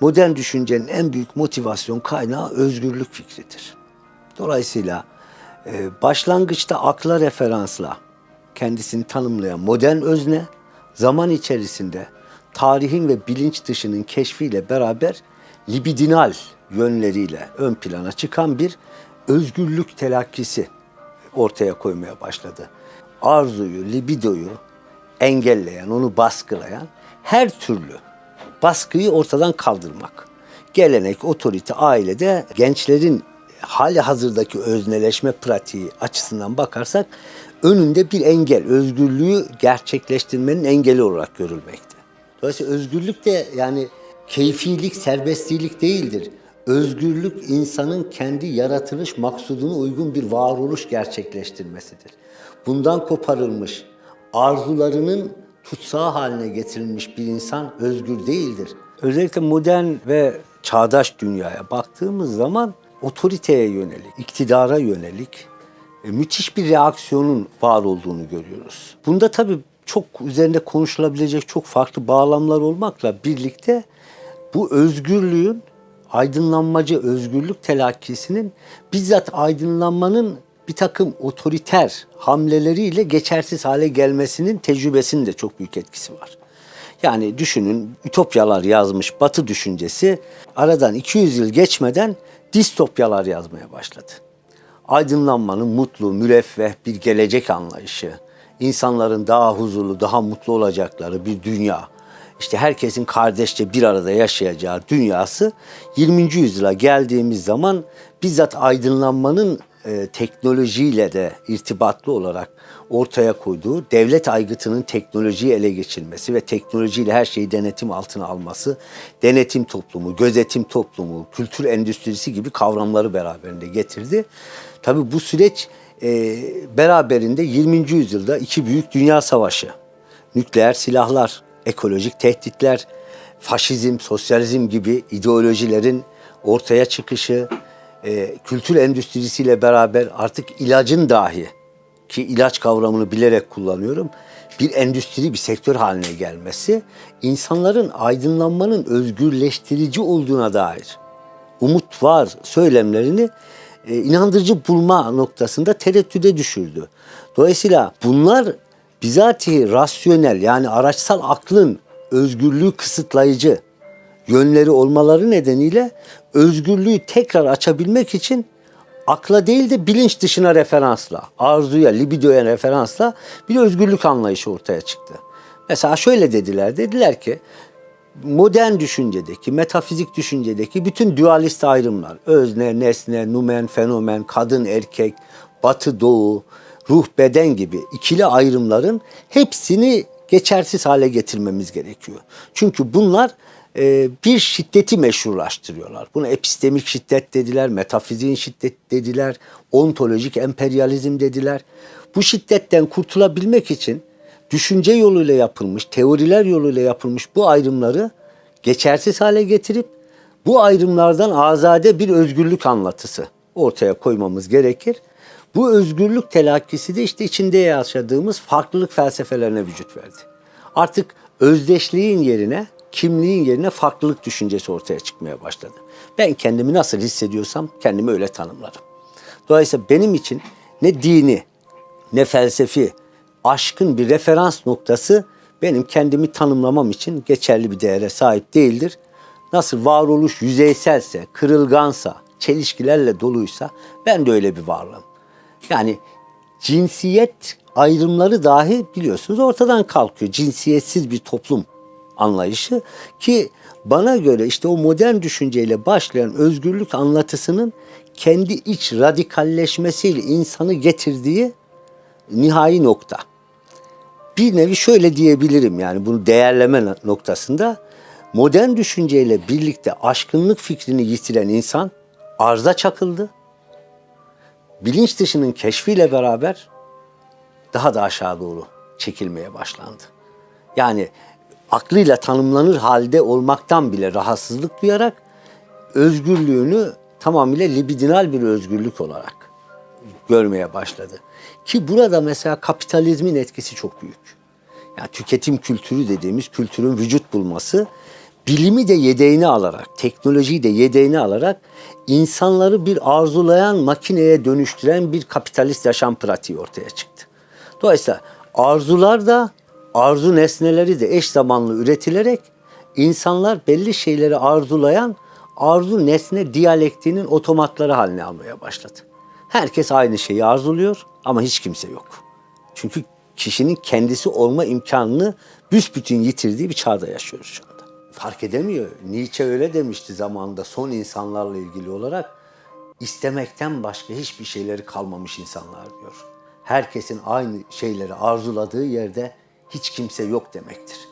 modern düşüncenin en büyük motivasyon kaynağı özgürlük fikridir. Dolayısıyla e, başlangıçta akla referansla kendisini tanımlayan modern özne zaman içerisinde tarihin ve bilinç dışının keşfiyle beraber libidinal yönleriyle ön plana çıkan bir özgürlük telakkisi ortaya koymaya başladı. Arzuyu, libidoyu engelleyen, onu baskılayan her türlü baskıyı ortadan kaldırmak. Gelenek, otorite, ailede gençlerin hali hazırdaki özneleşme pratiği açısından bakarsak önünde bir engel, özgürlüğü gerçekleştirmenin engeli olarak görülmekte. Dolayısıyla özgürlük de yani keyfilik, serbestlilik değildir. Özgürlük insanın kendi yaratılış maksuduna uygun bir varoluş gerçekleştirmesidir. Bundan koparılmış, arzularının tutsağı haline getirilmiş bir insan özgür değildir. Özellikle modern ve çağdaş dünyaya baktığımız zaman otoriteye yönelik, iktidara yönelik e, müthiş bir reaksiyonun var olduğunu görüyoruz. Bunda tabii çok üzerinde konuşulabilecek çok farklı bağlamlar olmakla birlikte bu özgürlüğün aydınlanmacı özgürlük telakkisinin bizzat aydınlanmanın bir takım otoriter hamleleriyle geçersiz hale gelmesinin tecrübesinin de çok büyük etkisi var. Yani düşünün ütopyalar yazmış Batı düşüncesi aradan 200 yıl geçmeden distopyalar yazmaya başladı. Aydınlanmanın mutlu, müreffeh bir gelecek anlayışı, insanların daha huzurlu, daha mutlu olacakları bir dünya, işte herkesin kardeşçe bir arada yaşayacağı dünyası 20. yüzyıla geldiğimiz zaman bizzat aydınlanmanın e, teknolojiyle de irtibatlı olarak ortaya koyduğu devlet aygıtının teknolojiyi ele geçirmesi ve teknolojiyle her şeyi denetim altına alması, denetim toplumu, gözetim toplumu, kültür endüstrisi gibi kavramları beraberinde getirdi. Tabii bu süreç e, beraberinde 20. yüzyılda iki büyük dünya savaşı, nükleer silahlar, ekolojik tehditler, faşizm, sosyalizm gibi ideolojilerin ortaya çıkışı, e, kültür endüstrisiyle beraber artık ilacın dahi ki ilaç kavramını bilerek kullanıyorum bir endüstri bir sektör haline gelmesi insanların aydınlanmanın özgürleştirici olduğuna dair umut var söylemlerini e, inandırıcı bulma noktasında tereddüde düşürdü. Dolayısıyla bunlar bizatihi rasyonel yani araçsal aklın özgürlüğü kısıtlayıcı yönleri olmaları nedeniyle özgürlüğü tekrar açabilmek için akla değil de bilinç dışına referansla, arzuya, libidoya referansla bir özgürlük anlayışı ortaya çıktı. Mesela şöyle dediler, dediler ki modern düşüncedeki, metafizik düşüncedeki bütün dualist ayrımlar, özne, nesne, numen, fenomen, kadın, erkek, batı, doğu, ruh, beden gibi ikili ayrımların hepsini geçersiz hale getirmemiz gerekiyor. Çünkü bunlar e, bir şiddeti meşrulaştırıyorlar. Buna epistemik şiddet dediler, metafiziğin şiddet dediler, ontolojik emperyalizm dediler. Bu şiddetten kurtulabilmek için düşünce yoluyla yapılmış, teoriler yoluyla yapılmış bu ayrımları geçersiz hale getirip bu ayrımlardan azade bir özgürlük anlatısı ortaya koymamız gerekir. Bu özgürlük telakkisi de işte içinde yaşadığımız farklılık felsefelerine vücut verdi. Artık özdeşliğin yerine, kimliğin yerine farklılık düşüncesi ortaya çıkmaya başladı. Ben kendimi nasıl hissediyorsam kendimi öyle tanımlarım. Dolayısıyla benim için ne dini, ne felsefi, aşkın bir referans noktası benim kendimi tanımlamam için geçerli bir değere sahip değildir. Nasıl varoluş yüzeyselse, kırılgansa, çelişkilerle doluysa ben de öyle bir varlığım. Yani cinsiyet ayrımları dahi biliyorsunuz ortadan kalkıyor. Cinsiyetsiz bir toplum anlayışı ki bana göre işte o modern düşünceyle başlayan özgürlük anlatısının kendi iç radikalleşmesiyle insanı getirdiği nihai nokta. Bir nevi şöyle diyebilirim yani bunu değerleme noktasında modern düşünceyle birlikte aşkınlık fikrini yitiren insan arza çakıldı bilinç dışının keşfiyle beraber daha da aşağı doğru çekilmeye başlandı. Yani aklıyla tanımlanır halde olmaktan bile rahatsızlık duyarak özgürlüğünü tamamıyla libidinal bir özgürlük olarak görmeye başladı. Ki burada mesela kapitalizmin etkisi çok büyük. Yani tüketim kültürü dediğimiz kültürün vücut bulması bilimi de yedeğine alarak, teknolojiyi de yedeğine alarak insanları bir arzulayan makineye dönüştüren bir kapitalist yaşam pratiği ortaya çıktı. Dolayısıyla arzular da arzu nesneleri de eş zamanlı üretilerek insanlar belli şeyleri arzulayan arzu nesne diyalektiğinin otomatları haline almaya başladı. Herkes aynı şeyi arzuluyor ama hiç kimse yok. Çünkü kişinin kendisi olma imkanını büsbütün yitirdiği bir çağda yaşıyoruz şu anda. Fark edemiyor. Nietzsche öyle demişti zamanında son insanlarla ilgili olarak. istemekten başka hiçbir şeyleri kalmamış insanlar diyor. Herkesin aynı şeyleri arzuladığı yerde hiç kimse yok demektir.